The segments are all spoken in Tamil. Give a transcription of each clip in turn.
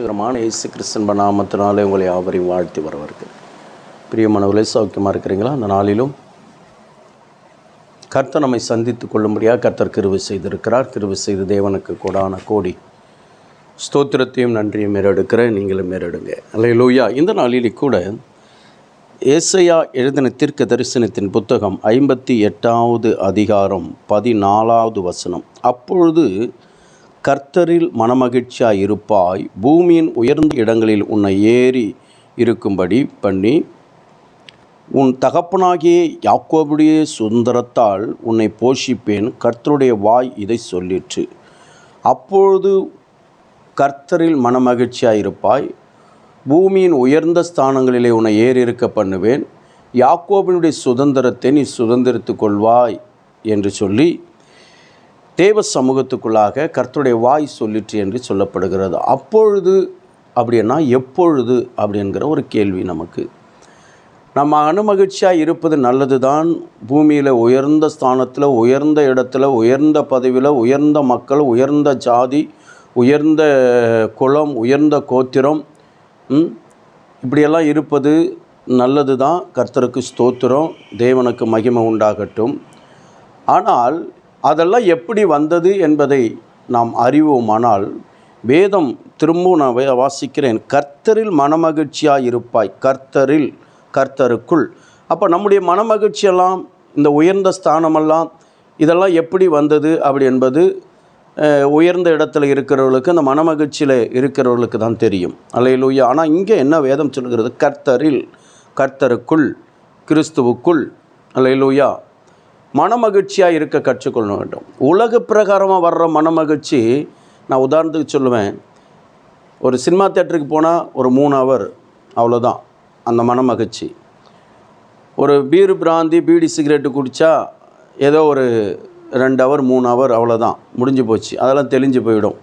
ரட்சகரமான இயேசு கிறிஸ்தன் நாமத்தினாலே உங்களை யாவரையும் வாழ்த்தி வரவருக்கு பிரியமானவர்களே சௌக்கியமாக இருக்கிறீங்களா? அந்த நாளிலும் கர்த்தர் நம்மை சந்தித்து கொள்ளும்படியாக கர்த்தர் கிருவு செய்திருக்கிறார். கிருவு செய்து தேவனுக்கு கோடான கோடி ஸ்தோத்திரத்தையும் நன்றியும் மேறெடுக்கிற நீங்களும் மேறெடுங்க லூயா இந்த நாளிலே கூட ஏசையா எழுதின தீர்க்க தரிசனத்தின் புத்தகம் ஐம்பத்தி எட்டாவது அதிகாரம் பதினாலாவது வசனம். அப்பொழுது கர்த்தரில் மனமகிழ்ச்சியாக இருப்பாய் பூமியின் உயர்ந்த இடங்களில் உன்னை ஏறி இருக்கும்படி பண்ணி உன் தகப்பனாகிய யாக்கோபுடைய சுதந்திரத்தால் உன்னை போஷிப்பேன். கர்த்தருடைய வாய் இதை சொல்லிற்று. அப்பொழுது கர்த்தரில் மனமகிழ்ச்சியாக இருப்பாய் பூமியின் உயர்ந்த ஸ்தானங்களிலே உன்னை ஏறி இருக்க பண்ணுவேன். யாக்கோபினுடைய சுதந்திரத்தை நீ சுதந்திரித்து கொள்வாய் என்று சொல்லி தேவ சமூகத்துக்குள்ளாக கர்த்தருடைய வாய் சொல்லிற்று என்று சொல்லப்படுகிறது. அப்பொழுது அப்படின்னா எப்பொழுது அப்படிங்கிற ஒரு கேள்வி நமக்கு. நம்ம அனுமகிழ்ச்சியாக இருப்பது நல்லது தான் பூமியில் உயர்ந்த ஸ்தானத்தில் உயர்ந்த இடத்துல உயர்ந்த பதவியில் உயர்ந்த மக்கள் உயர்ந்த ஜாதி உயர்ந்த குலம் உயர்ந்த கோத்திரம் இப்படியெல்லாம் இருப்பது நல்லது தான் கர்த்தருக்கு ஸ்தோத்திரம். தேவனுக்கு மகிமை உண்டாகட்டும். ஆனால் அதெல்லாம் எப்படி வந்தது என்பதை நாம் அறிவோமானால் வேதம் திரும்பவும் நான் வாசிக்கிறேன். கர்த்தரில் மனமகிழ்ச்சியாக இருப்பாய். கர்த்தரில் கர்த்தருக்குள். அப்போ நம்முடைய மனமகிழ்ச்சியெல்லாம் இந்த உயர்ந்த ஸ்தானமெல்லாம் இதெல்லாம் எப்படி வந்தது அப்படி என்பது உயர்ந்த இடத்துல இருக்கிறவர்களுக்கு அந்த மனமகிழ்ச்சியில் இருக்கிறவர்களுக்கு தான் தெரியும். அலையிலூயா ஆனால் இங்கே என்ன வேதம் சொல்கிறது கர்த்தரில் கர்த்தருக்குள் கிறிஸ்துவுக்குள். அலையிலூயா மனமகிழ்ச்சியாக இருக்க கற்றுக்கொள்ள வேண்டும். உலக பிரகாரமாக வர்ற மனமகிழ்ச்சி நான் உதாரணத்துக்கு சொல்லுவேன். ஒரு சினிமா தேட்டருக்கு போனால் ஒரு மூணு ஹவர் அவ்வளோதான் அந்த மனமகிழ்ச்சி. ஒரு பீரு பிராந்தி பீடி சிகரெட்டு குடித்தா ஏதோ ஒரு ரெண்டு ஹவர் மூணு ஹவர் அவ்வளோதான் முடிஞ்சு போச்சு. அதெல்லாம் தெளிஞ்சு போயிடும்.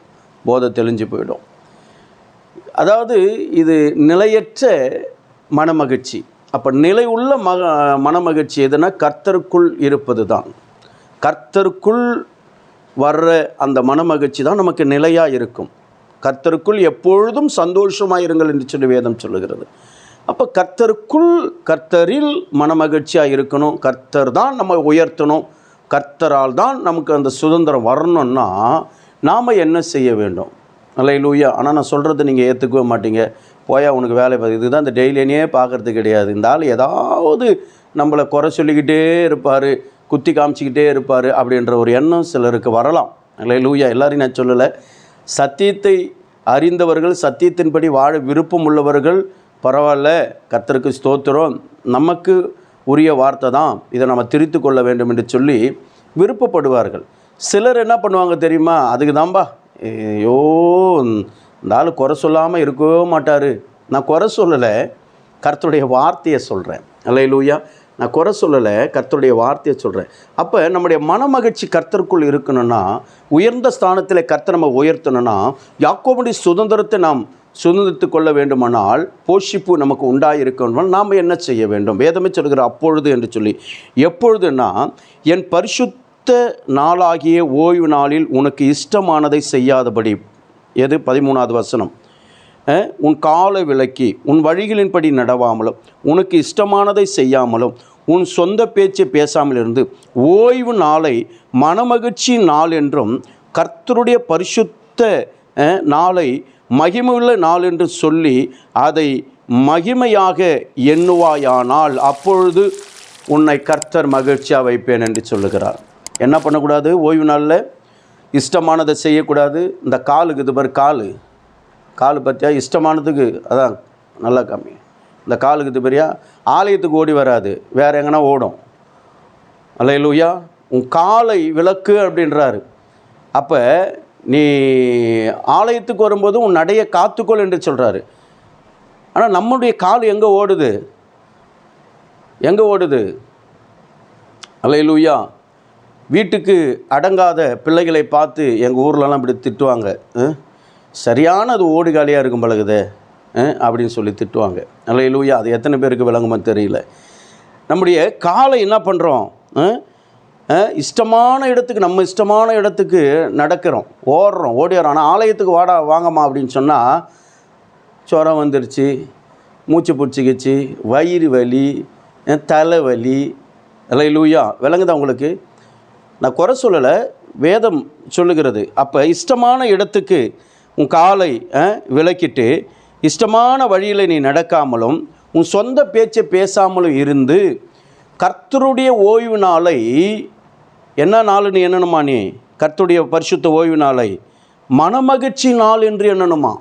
போதை தெளிஞ்சு போயிடும். அதாவது இது நிலையற்ற மனமகிழ்ச்சி. அப்போ நிலை உள்ள மக மனமகிழ்ச்சி எதுனா கர்த்தருக்குள் இருப்பது தான் கர்த்தருக்குள் வர்ற அந்த மனமகிழ்ச்சி தான் நமக்கு நிலையாக இருக்கும். கர்த்தருக்குள் எப்பொழுதும் சந்தோஷமாக இருங்கள் என்று சொல்லி வேதம் சொல்லுகிறது. அப்போ கர்த்தருக்குள் கர்த்தரில் மனமகிழ்ச்சியாக இருக்கணும். கர்த்தர் தான் நம்ம உயர்த்தணும். கர்த்தரால் தான் நமக்கு அந்த சுதந்திரம் வரணும்னா நாம் என்ன செய்ய வேண்டும்? அல்லையிலூயா ஆனால் நான் சொல்கிறத நீங்கள் ஏற்றுக்கவே மாட்டீங்க. போயா உனக்கு வேலை இதுதான் இந்த டெய்லியே பார்க்கறது கிடையாது. இந்த ஆள் ஏதாவது நம்மளை குறை சொல்லிக்கிட்டே இருப்பார் குத்தி காமிச்சிக்கிட்டே இருப்பார் அப்படின்ற ஒரு எண்ணம் சிலருக்கு வரலாம். அல்லையிலூயா எல்லாரையும் நான் சொல்லலை. சத்தியத்தை அறிந்தவர்கள் சத்தியத்தின்படி வாழ விருப்பம் உள்ளவர்கள் பரவாயில்ல. கர்த்தருக்கு ஸ்தோத்திரம். நமக்கு உரிய வார்த்தை தான். இதை நம்ம திரித்து கொள்ள வேண்டும் என்று சொல்லி விருப்பப்படுவார்கள். சிலர் என்ன பண்ணுவாங்க தெரியுமா? அதுக்கு தான்பா. ஐயோ இந்த ஆள் குறை சொல்லாமல் இருக்கவே மாட்டார். நான் குறை சொல்லலை கர்த்தருடைய வார்த்தையை சொல்கிறேன் அல்ல லூயா நான் குறை சொல்லலை கர்த்தருடைய வார்த்தையை சொல்கிறேன் அப்போ நம்முடைய மனமகிழ்ச்சி கர்த்தருக்குள் இருக்கணும்னா உயர்ந்த ஸ்தானத்தில் கர்த்தர் நம்ம உயர்த்தணும்னா யாக்கோபுடைய சுதந்திரத்தை நாம் சுதந்திரத்து கொள்ள வேண்டுமானால் போஷிப்பு நமக்கு உண்டாயிருக்கணும் நாம் என்ன செய்ய வேண்டும்? வேதமே சொல்கிற அப்பொழுது என்று சொல்லி எப்பொழுதுன்னா என் பரிசுத்த நாளாகிய ஓய்வு நாளில் உனக்கு இஷ்டமானதை செய்யாதபடி எது? பதிமூணாவது வசனம். உன் காலை விலக்கி உன் வழிகளின்படி நடவாமலும் உனக்கு இஷ்டமானதை செய்யாமலும் உன் சொந்த பேச்சை பேசாமல் இருந்து ஓய்வு நாளை மனமகிழ்ச்சி நாள் என்றும் கர்த்தருடைய பரிசுத்த நாளை மகிமையுள்ள நாள் என்று சொல்லி அதை மகிமையாக எண்ணுவாயானால் அப்பொழுது உன்னை கர்த்தர் மகிழ்ச்சியாக வைப்பேன் என்று சொல்லுகிறார். என்ன பண்ணக்கூடாது? ஓய்வு நாளில் இஷ்டமானதை செய்யக்கூடாது. இந்த காலுக்கு இது பாரு காலு. கால் பற்றியா இஷ்டமானதுக்கு அதான் நல்லா கம்மி இந்த காலுக்கு இது பெரியா? ஆலயத்துக்கு ஓடி வராது. வேறு எங்கன்னா ஓடும். அல்லையிலூயா உன் காலை விளக்கு அப்படின்றாரு. அப்போ நீ ஆலயத்துக்கு வரும்போது உன் நடையை காத்துக்கொள் என்று சொல்கிறாரு ஆனால் நம்முடைய கால் எங்கே ஓடுது? எங்கே ஓடுது? அல்லையிலூயா வீட்டுக்கு அடங்காத பிள்ளைகளை பார்த்து எங்கள் ஊர்லலாம் இப்படி திட்டுவாங்க. சரியான அது ஓடுகாலியாக இருக்கும் பழகுதே அப்படின்னு சொல்லி திட்டுவாங்க. அல்லையிலூயா அது எத்தனை பேருக்கு விளங்குமோ தெரியல. நம்முடைய காலை என்ன பண்ணுறோம் இஷ்டமான இடத்துக்கு நம்ம இஷ்டமான இடத்துக்கு நடக்கிறோம். ஓடுறோம் ஓடிடுறோம் ஆனால் ஆலயத்துக்கு வாடா வாங்கம்மா அப்படின்னு சொன்னால் ஜுரம் வந்துருச்சு மூச்சு பிடிச்சிக்கிச்சு வயிறு வலி தலைவலி எல்லாம் லூயா விளங்குதா உங்களுக்கு? நான் குறை சொல்லலை வேதம் சொல்லுகிறது. அப்போ இஷ்டமான இடத்துக்கு உன் காலை விளக்கிட்டு விலக்கிட்டு இஷ்டமான வழியில் நீ நடக்காமலும் உன் சொந்த பேச்சை பேசாமலும் இருந்து கர்த்தருடைய ஓய்வு நாளை என்ன நாளுன்னு என்னணுமா நீ? கர்த்தருடைய பரிசுத்த ஓய்வு நாளை. மனமகிழ்ச்சி நாள் என்று என்னணுமா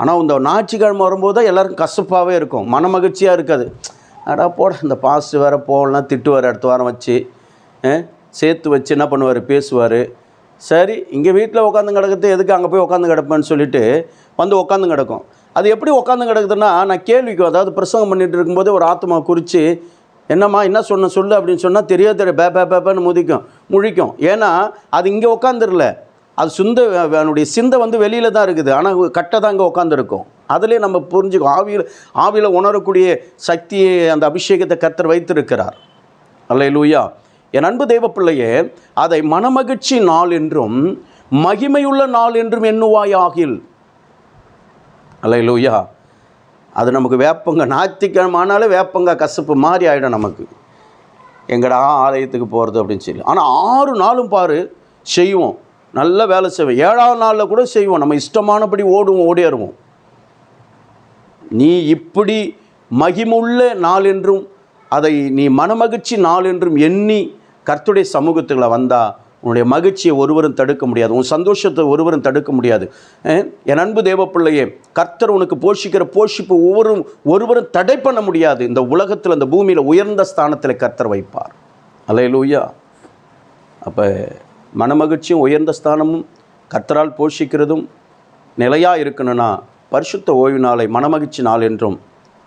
ஆனால் இந்த ஞாயிற்றுக்கிழமை வரும்போது தான் எல்லாருக்கும் கசப்பாகவே இருக்கும். மனமகிழ்ச்சியாக இருக்காது. அடா போட இந்த பாஸ்ட் வேறு போகலாம் திட்டு வேறு அடுத்த வாரம் வச்சு சேர்த்து வச்சு என்ன பண்ணுவார்? பேசுவார். சரி இங்கே வீட்டில் உட்காந்து கிடக்கிறது எதுக்கு அங்கே போய் உட்காந்து கிடப்பேன்னு சொல்லிட்டு வந்து உட்காந்து கிடக்கும். அது எப்படி உட்காந்து கிடக்குதுன்னா நான் கேள்விக்கும் அதாவது பிரசங்கம் பண்ணிகிட்டு இருக்கும்போது ஒரு ஆத்மா குறித்து என்னம்மா என்ன சொன்ன சொல்லு அப்படின்னு சொன்னால் தெரியாது தெரிய பே பே பேப்பேன்னு முதிக்கும் முழிக்கும். ஏன்னா அது இங்கே உட்காந்துருல அது சுந்த அவனுடைய சிந்தை வந்து வெளியில் தான் இருக்குது. ஆனால் கட்டை தான் இங்கே உட்காந்துருக்கும் அதிலே நம்ம புரிஞ்சுக்கோ ஆவியில் ஆவியில் உணரக்கூடிய சக்தியை அந்த அபிஷேகத்தை கத்தர் வைத்திருக்கிறார். அல்லேலூயா. என் அன்பு தெய்வ பிள்ளையே அதை மனமகிழ்ச்சி நாள் என்றும் மகிமையுள்ள நாள் என்றும் எண்ணுவாயாகில். அல்லேலூயா. அது நமக்கு வேப்பங்க ஞாயிற்றுக்கிழமை ஆனாலே வேப்பங்க கசப்பு மாதிரி ஆகிடும் நமக்கு. எங்கடா ஆலயத்துக்கு போகிறது அப்படின்னு சொல்லி. ஆனால் ஆறு நாளும் பாரு செய்வோம். நல்ல வேலை செய்வோம். ஏழாவது நாளில் கூட செய்வோம். நம்ம இஷ்டமானபடி ஓடுவோம் ஓடிடுவோம் நீ இப்படி மகிமுள்ள நாள் என்றும் அதை நீ மனமகிழ்ச்சி நாள் என்றும் எண்ணி கர்த்துடைய சமூகத்துக்குள்ள வந்தால் உன்னுடைய மகிழ்ச்சியை ஒருவரும் தடுக்க முடியாது உன் சந்தோஷத்தை ஒருவரும் தடுக்க முடியாது. என் அன்பு தேவ பிள்ளையே கர்த்தர் உனக்கு போஷிக்கிற போஷிப்பு ஒவ்வொரு ஒருவரும் தடை பண்ண முடியாது. இந்த உலகத்தில் இந்த பூமியில் உயர்ந்த ஸ்தானத்தில் கர்த்தர் வைப்பார். அலையலூயா அப்போ மனமகிழ்ச்சியும் உயர்ந்த ஸ்தானமும் கர்த்தரால் போஷிக்கிறதும் நிலையாக இருக்கணும்னா பரிசுத்த ஓய்வு நாளை மனமகிழ்ச்சி நாள் என்றும்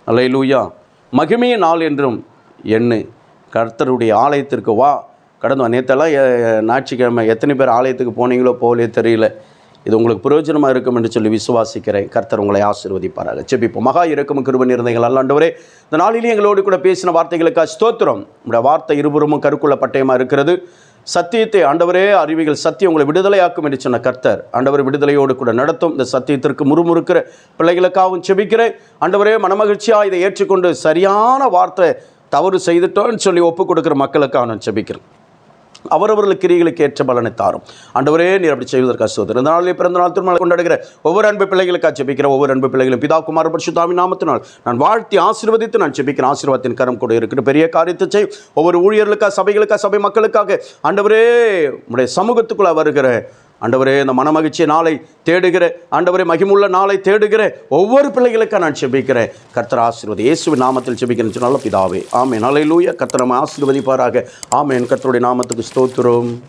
அல்லேலூயா மகிமைய நாள் என்றும் எண்ணு. கர்த்தருடைய ஆலயத்திற்கு வா. கடந்து வா. ஞாயிற்றுக்கிழமை எத்தனை பேர் ஆலயத்துக்கு போனீங்களோ போகலையோ தெரியல. இது உங்களுக்கு பிரயோஜனமாக இருக்கும் என்று சொல்லி விசுவாசிக்கிறேன். கர்த்தர் உங்களை ஆசீர்வதிப்பாராக. செபிப்போம் மகா இறக்கம் கிருபன் இருந்தீங்கள் அல்லாண்டவரே இந்த நாளிலே எங்களோடு கூட பேசின வார்த்தைகளுக்காக ஸ்தோத்திரம். உங்களுடைய வார்த்தை இருபுறமும் கருக்குள்ள பட்டயமாக இருக்கிறது. சத்தியத்தை ஆண்டவரே அறிவிகள் சத்தியம் உங்களை விடுதலையாக்கும் என்று சொன்ன கர்த்தர் ஆண்டவர் விடுதலையோடு கூட நடத்தும். இந்த சத்தியத்திற்கு முறுமுறுக்கிற பிள்ளைகளுக்காகவும் செபிக்கிறேன் ஆண்டவரே மனமகிழ்ச்சியாக இதை ஏற்றுக்கொண்டு சரியான வார்த்தை தவறு செய்துட்டோன்னு சொல்லி ஒப்பு கொடுக்குற மக்களுக்காக நான் செபிக்கிறேன் அவரவர்கள் கிரிகளுக்கு ஏற்ற பலனை தாரும். ஆண்டவரே நீர் அப்படி செய்வதற்காக சோதர் இந்த நாளில் பிறந்த நாள் திருமணம் கொண்டாடுகிற ஒவ்வொரு அன்பு பிள்ளைகளுக்காக ஜெபிக்கிற ஒவ்வொரு அன்பு பிள்ளைகளும் பிதா குமார பரிசுத்தாமி நாமத்தினால் நான் வாழ்த்தி ஆசீர்வதித்து நான் ஜெபிக்கிறேன் ஆசீர்வாதத்தின் கரம் கூட இருக்கிற பெரிய காரியத்தை செய்யும் ஒவ்வொரு ஊழியர்களுக்காக சபைகளுக்காக சபை மக்களுக்காக ஆண்டவரே உடைய சமூகத்துக்குள்ளே வருகிற ஆண்டவரே இந்த மனமகிழ்ச்சிய நாளை தேடுகிற ஆண்டவரே மகிமுள்ள நாளை தேடுகிற ஒவ்வொரு பிள்ளைகளுக்காக நான் செபிக்கிறேன். கர்த்தர் ஆசீர்வதி இயேசுவின் நாமத்தில் செபிக்கிறேன். நல்ல பிதாவே ஆமென். அலையிலூய கர்த்தர் ஆசீர்வதிப்பாராக. ஆமேன். கர்த்தருடைய நாமத்துக்கு ஸ்தோத்திரம்.